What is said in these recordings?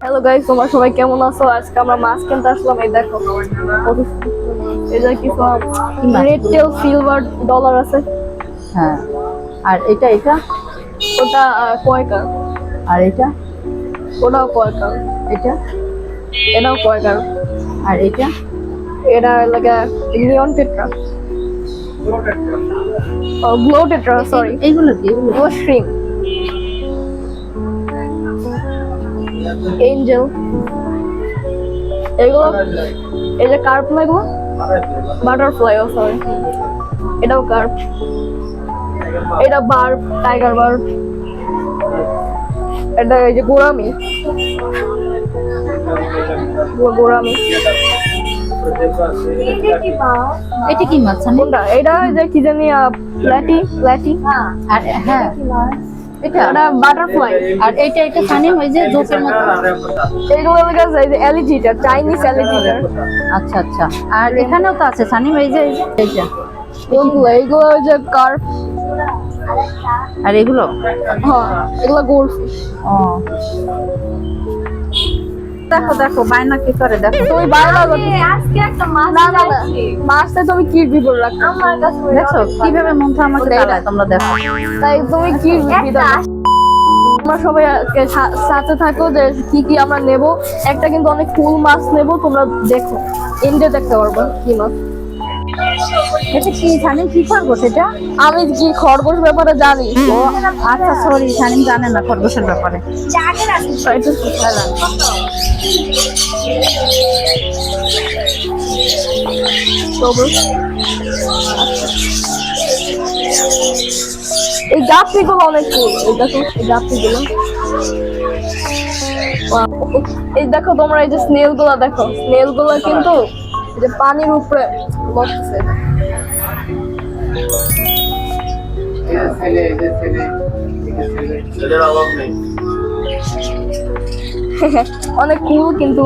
Hello guys তোমরা সবাই কেমন আছো? আজকে আমরা মাছ কিনতে আসলাম এই দেখো। যে কিছু রেড টেল সিলভার ডলার আছে? হ্যাঁ। আর এটা এটা? ওটা কয়কার আর। এটা? ওটাও কয়কার এটা? এটাও কয়কার আর। এটা? এটা লাগে neon tetra glow tetra sorry এইগুলো কি? এগুলো ও এঞ্জেল এগুলো এই যে কার্প না এগুলো? বাটারফ্লাই ও সরি এটাও কার্প এটা বার্ব টাইগার বার্ব এটা এই যে গোরামি গো- গোরামি এটা কি মাছ কোনটা? এটা এই যে কি জানি প্ল্যাটি প্ল্যাটি আর হ্যাঁ। এটা ওটা বাটারফ্লাই আর এটা এটা সানি ওই যে জোকের মতো। এগুলো কাছে এই যে অ্যালিজিটার চাইনিজ অ্যালিজিটার আচ্ছা আচ্ছা। আর এখানেও তো আছে সানি ওই যে এইটা এইগুলো ওই যে কার্প আর এগুলো? হ্যাঁ এগুলো গোল্ড ও। দেখো দেখো বায়না কি করে দেখো। তুমি বাইরে আজকে একটা মাছ না মাছটা তুমি কি বিপদ রাখো আমার কাছে দেখো কীভাবে মনটা আমাকে চালায় তোমরা দেখো। তাই তুমি কি বিপদ আমরা সবাই সাথে থাকো যে কি কি আমরা নেব। একটা কিন্তু অনেক ফুল মাছ নেব তোমরা দেখো। এন্ডে দেখতে পারব কি মাছ। এটা কি সানি কি করব সেটা আমি কি খরগোশ ব্যাপারে জানি? আচ্ছা সরি সানি জানে না খরগোশের ব্যাপারে। এটা এই গাছগুলো অনেক। এই দেখো এই গাছগুলো এই দেখো তোমরা এই যে স্নেলগুলো দেখো। স্নেলগুলো কিন্তু যে পানির উপরে বসছে অনেক কুল কিন্তু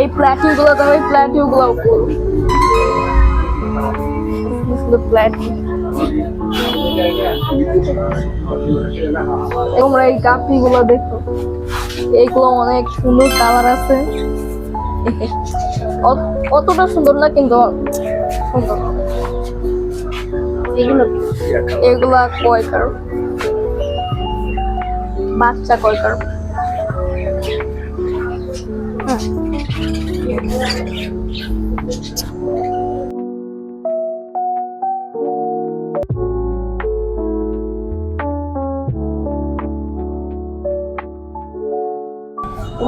এই প্ল্যাটিউ গুলো দেখো এই প্ল্যাটিউ গুলো কুল তোমরা এই কাপি গুলো দেখো। এইগুলো অনেক সুন্দর কালার আছে। অতটা সুন্দর না কিন্তু সুন্দর। এগুলো এগুলা কয়কার বাচ্চা কয়কার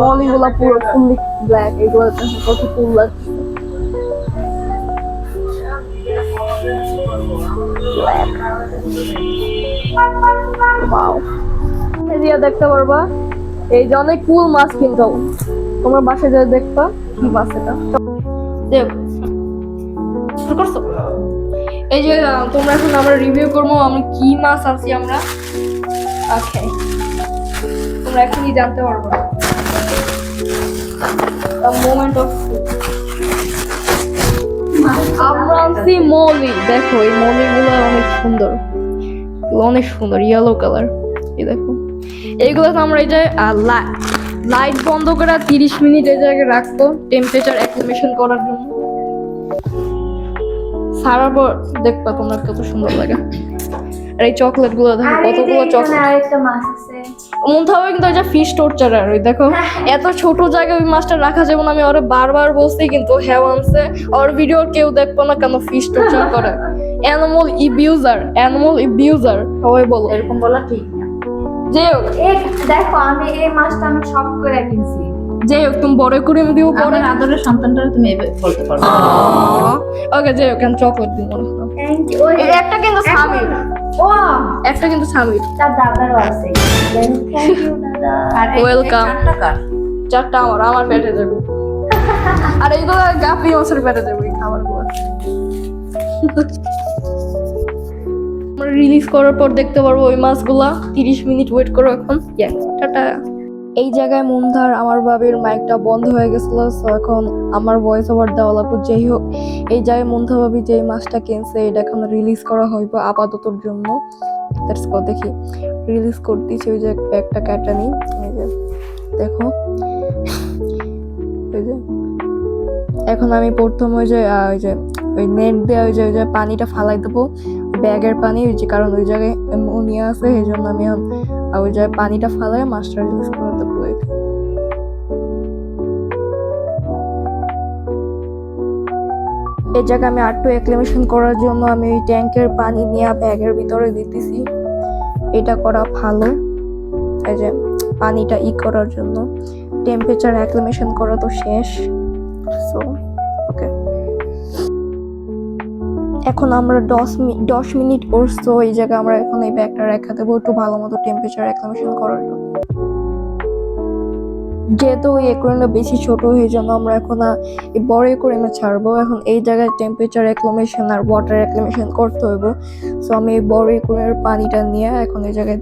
মলিগুলা পুরো ফুললি ব্ল্যাক, এগুলো কত ফুল লাগছে দেখতে পারবা, এই যে অনেক কুল মাছ কিন্তু। তোমরা বাসায় যায় দেখবা, কি মাছ এটা? এই যে তোমরা এখন আমরা রিভিউ করব আমরা কি মাছ আনছি আমরা? তোমরা এখনই জানতে পারব। মোমেন্ট অফ আমরা আনছি মলি দেখো, এই মলিগুলো অনেক সুন্দর। অনেক সুন্দর ইয়েলো কালার এই দেখো। এইগুলো আমরা এই যে লাইট বন্ধ করে তিরিশ মিনিট এই জায়গায় রাখব টেম্পারেচার অ্যাক্লিমেশন করার জন্য। পর দেখবা তোমার কত সুন্দর লাগে। আর এই চকলেটগুলো দেখো কতগুলো চকলেট মন হবে কিন্তু যে ফিশ টর্চার আর ওই দেখো এত ছোট জায়গায় ওই মাছটা রাখা যাবে না আমি ওরে বারবার বলছি কিন্তু হ্যাঁ আনছে। ওর ভিডিও কেউ দেখব না কেন ফিশ টর্চার করে। অ্যানিমাল ইবিউজার অ্যানিমাল ইবিউজার সবাই বলো। এরকম বলা ঠিক না। যে হোক। দেখো আমি এই মাছটা আমি শখ করে কিনছি। যে হোক তুমি বড় করে আমি দিব পরে আদরের সন্তানটা তুমি বলতে ওকে যে হোক আমি চকলেট দিব। একটা কিন্তু ও একটা কিন্তু স্বামীর। তার দাদারও আছে। থ্যাংক ইউ দাদা। আর এই- এই চারটা আমার আমার পেটে যাবে আর এইগুলো গাপি মাছের পেটে যাবে খাবারগুলো। আমরা রিলিজ করার পর দেখতে পারব ওই মাছগুলা। তিরিশ মিনিট ওয়েট করো এখন। টাটা। এই জায়গায় মুন্ধার আমার বাবির মাইকটা বন্ধ হয়ে গেছিল সো এখন আমার ভয়েস ওভার দেওয়া লাগবে। যাই হোক, এই জায়গায় মুন্থা ভাবি যে মাছটা কিনছে, এটা এখন রিলিজ করা হইব আপাততর জন্য। দ্যাটস কো দেখি। রিলিজ করতেছি ওই যে একটা ক্যাটা নিই। এই যে, দেখো। ওই যে, এখন আমি প্রথম ওই যে ওই যে, ওই নেট দিয়ে ওই যে ওই যে পানিটা ফালাই দেবো। ব্যাগের পানি, ওই যে, কারণ ওই জায়গায় অ্যামোনিয়া আছে এই জন্য আমি আহ, ওই জায়গায় পানিটা ফালাই মাছটা রিলিজ করে দেবো এই তো। এই জায়গায় আমি আটটু অ্যাক্লিমেশন করার জন্য আমি ওই ট্যাঙ্কের পানি নিয়ে ব্যাগের ভিতরে দিতেছি। এটা করা ভালো। এই যে পানিটা ই করার জন্য। টেম্পারেচার অ্যাক্লিমেশন করা তো শেষ। সো এখন আমরা দশ মিনিট দশ মিনিট তো এই জায়গায় আমরা এখন এই ব্যাগটা রেখা দেবো একটু ভালো মতো টেম্পারেচার অ্যাক্লিমেশন করার জন্য। যেহেতু এই একুরেনটা বেশি ছোট হয়ে জন্য আমরা এখন এই বড় একুরেনে ছাড়বো। এখন এই জায়গায় টেম্পারেচার অ্যাক্লিমেশন আর ওয়াটার অ্যাক্লিমেশন করতে হইব। সো আমি এই বড় একুরেনের পানিটা নিয়ে এখন এই জায়গায়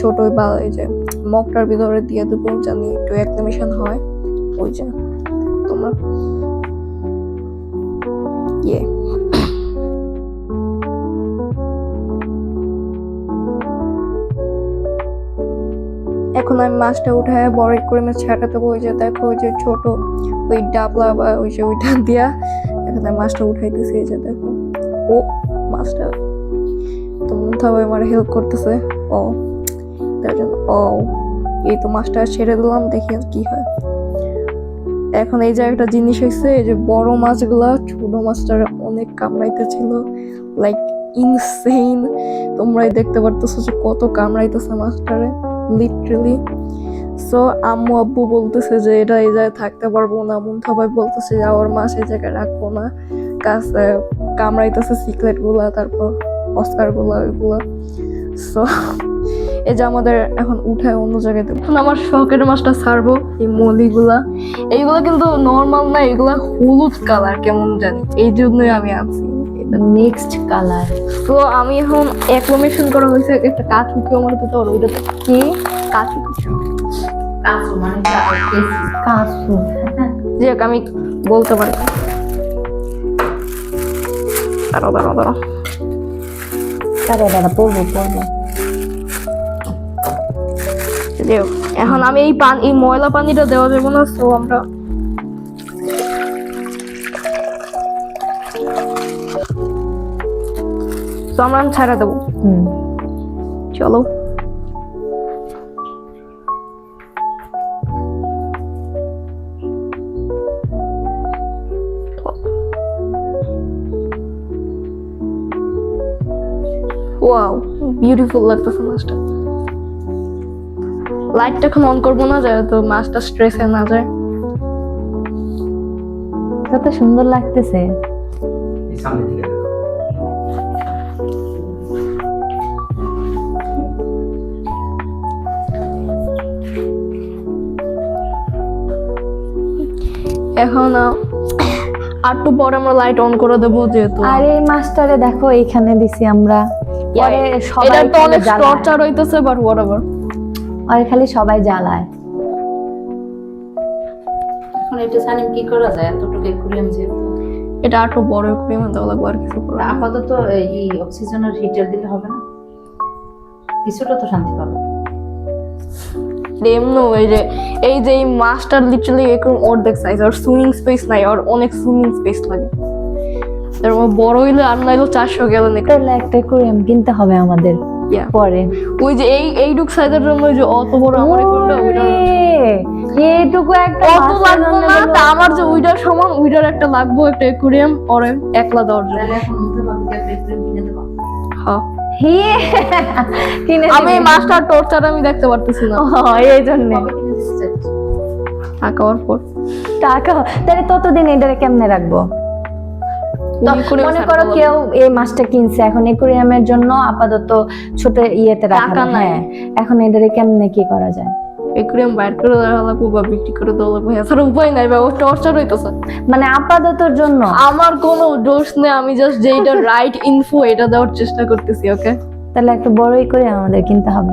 ছোট বা, এই যে মগটার ভিতরে দিয়ে দেবো জানি একটু অ্যাক্লিমেশন হয়। ওই যে, তোমরা ইয়ে আমি মাছটা উঠায়, বড় করে মাছ ছাটা দেবো ওই যে দেখো ওই যে ছোট ওই ডাবলা বা ওই যে ওইটা দিয়া এখন মাছটা উঠাইতেছি, এই যে দেখো। ও মাছটা তো মধ্যে আমার হেল্প করতেছে। ও, তার জন্য, ও, এই তো মাছটা ছেড়ে দিলাম, দেখি আর কি হয়। এখন এই যে একটা জিনিস হয়েছে এই যে বড় মাছগুলা ছোট মাছটার অনেক কামড়াইতেছিল লাইক ইনসেইন তোমরাই দেখতে পারতেছো যে কত কামড়াইতেছে মাছটারে লিটারালি সো আম্মু আব্বু বলতেছে যে, এটা এই জায়গায় থাকতে পারব না মন সবাই বলতেছে যে, আমার মাছ এই জায়গায় রাখব না। কাছে কামড়াইতেছে সিক্রেটগুলা তারপর অস্কারগুলা ওইগুলা। সো এই যে আমাদের এখন উঠায় অন্য জায়গায় এখন আমার শখের মাছটা ছাড়বো, এই মলিগুলা। এইগুলা কিন্তু নর্মাল না, এগুলা হলুদ কালার কেমন জানি। এই জন্যই আমি আনছি মিক্সড কালার তো আমি এখন অ্যাক্লোমেশন করা হয়েছে একটা কাঠ মুখে আমার তো তোর ওইটা কি? কাঁচু মানে কাঁচু যে আমি বলতে পারি। দাঁড়াও দাঁড়াও দাঁড়াও। দাদা দাদা পড়ব পড়ব এখন আমি এই পানি এই ময়লা পানিটা দেওয়া যাবে না তো আমরা তো আমরা ছাড়া দেবো। চলো। ওয়াও বিউটিফুল লাগতেছে মাছটা। লাইটটা এখন অন করব না যায় তো মাছটা স্ট্রেসে না যায়। কত সুন্দর লাগতেছে। এই সামনে এখন একটু পরে আমরা লাইট অন করে দেবো যেহেতু। আর এই মাছটারে দেখো এইখানে দিছি আমরা। পরে এটা সবাই তো অনেক টর্চার হইতেছে বাট হোয়াটএভার আর খালি সবাই জ্বালায়। এখন এটা সানিম কি করা যায়? এতটুকু যে। এটা একটু বড় করে দেওয়া লাগবে আর কিছু আপাতত এই অক্সিজেনের হিটার দিলে হবে না। কিছুটা তো শান্তি পাবে। এমনি এই যে এই যে এই মাছটার লিটারালি এরকম অর্ধেক সাইজ আর সুইমিং স্পেস নাই আর অনেক সুইমিং স্পেস লাগে। তারপর বড় হইলে আর নাইলো চারশো গ্যালন তাহলে একটা অ্যাকুরিয়াম কিনতে হবে আমাদের পরে। ওই যে এই এইটুক সাইজের জন্য ওই যে অত বড় আমার ওইটা এইটুকু একটা অত লাগবে না তা আমার যে ওইটার সমান ওইটার একটা লাগবে একটা একুরিয়াম ওরে একলা জন্য। এখন হ্যাঁ। আমি দিবি। টর্চার আমি দেখতে পারতেছি না। এই জন্য টাকা পর। টাকা? তাহলে ততদিন এটারে কেমনে রাখব? মনে করো কেউ এই মাছটা কিনছে এখন একুরিয়ামের জন্য আপাতত ছোট ইয়েতে রাখা। হ্যাঁ। এখন এটারে কেমনে কি করা যায়? একুরিয়াম বাইর করে দেওয়া লাগবো বা বিক্রি করে দেওয়া লাগবো এছাড়া উপায় নাই বা টর্চার হইতেছে মানে আপাততর জন্য? আমার কোনো দোষ নেই আমি জাস্ট যেটা রাইট ইনফো এটা দেওয়ার চেষ্টা করতেছি ওকে তাহলে একটা বড়ই করে আমাদের কিনতে হবে।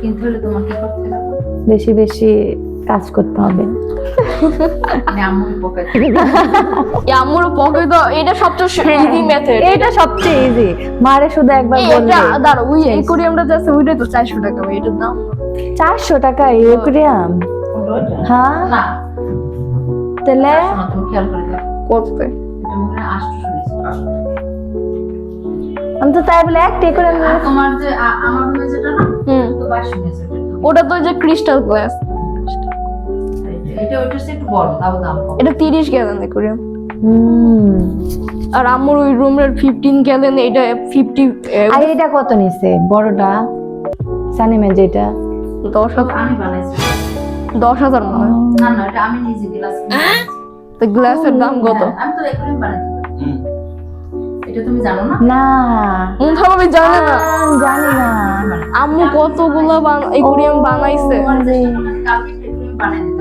কিনতে হলে তোমাকে করতে হবে। বেশি বেশি কাজ করতে হবে। মানে আম্মুর পকেট এটা সবচেয়ে ইজি মেথড এটা সবচেয়ে ইজি মারে শুধু একবার বললে এটা দাঁড়া ওই একুরিয়ামটা যাচ্ছে ওইটাই তো চারশো টাকা ভাই এটার দাম। চারশো টাকা এই একুরিয়াম হ্যাঁ। না। তাহলে? করতে। হয় আমি তো তাই বলে একটাই করে আর তোমার যে আমার যেটা না হুম। ওটা তো ওই যে ক্রিস্টাল গ্লাস এটা ওইটার একটু বড় তাও দাম এটা তিরিশ গ্যালেন করে হুম আর আমার ওই রুমের ফিফটিন গ্যালেন এটা ফিফটি আর এটা কত নিছে বড়টা সানিমে যেটা দশ হাজার আমি বানাইছি দশ হাজার মনে হয় না না এটা আমি নিজে গ্লাস তো গ্লাসের দাম কত আমি তো এখনই বানাইতে এটা তুমি জানো না না মুথা ভাবি জানে না জানি না আম্মু কতগুলো বানাইছে কালকে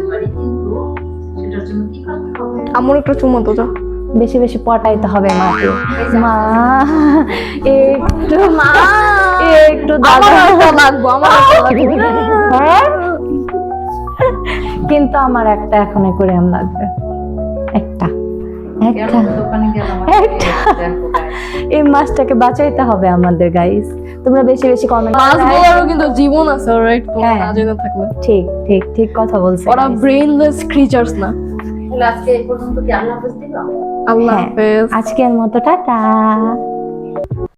আমার একটা চুমো তো যা। বেশি বেশি পটাইতে হবে মাকে মা একটু মা একটু দাদা। লাগবো আমার হ্যাঁ? কিন্তু আমার একটা এখন করে আম লাগবে। একটা একটা। এই মাছটাকে বাঁচাইতে হবে আমাদের গাইস তোমরা বেশি বেশি কমেন্ট মাছগুলোরও কিন্তু জীবন আছে রাইট তোমরা হ্যাঁ। না থাকলে ঠিক ঠিক ঠিক কথা বলছো ওরা ব্রেইনলেস ক্রিচার্স না। তাহলে আজকে এই পর্যন্ত কি আল্লাহ হাফেজ দিবা আল্লাহ হ্যাঁ। হাফেজ আজকের মতো টাটা